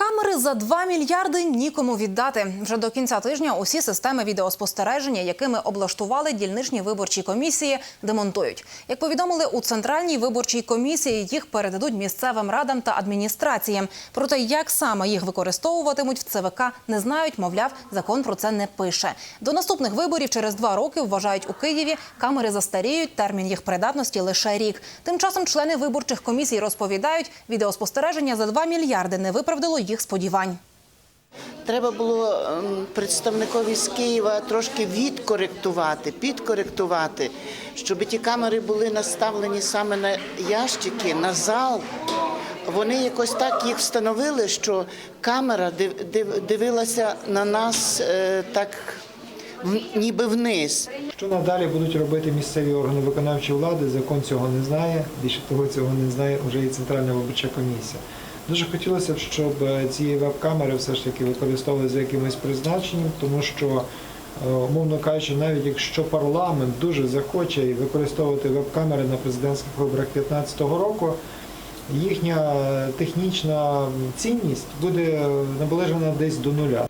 Камери за 2 мільярди нікому віддати. Вже до кінця тижня усі системи відеоспостереження, якими облаштували дільничні виборчі комісії, демонтують. Як повідомили у центральній виборчій комісії, їх передадуть місцевим радам та адміністраціям. Проте як саме їх використовуватимуть в ЦВК, не знають. Мовляв, закон про це не пише. До наступних виборів через два роки вважають у Києві. Камери застаріють. Термін їх придатності лише рік. Тим часом члени виборчих комісій розповідають, відеоспостереження за 2 мільярди не виправдало їх сподівань. Треба було ем, представникові з Києва трошки відкоректувати, підкоректувати, щоб ті камери були наставлені саме на ящики, на зал. Вони якось так їх встановили, що камера див- див- дивилася на нас е, так ніби вниз. Що надалі будуть робити місцеві органи виконавчої влади, закон цього не знає. Більше того, цього не знає вже і Центральна виборча комісія. Дуже хотілося б, щоб е, ці веб-камери все ж таки використовувалися за якимось призначенням, тому що, е, умовно кажучи, навіть якщо парламент дуже захоче використовувати веб-камери на президентських виборах 2015 року, їхня технічна цінність буде наближена десь до нуля.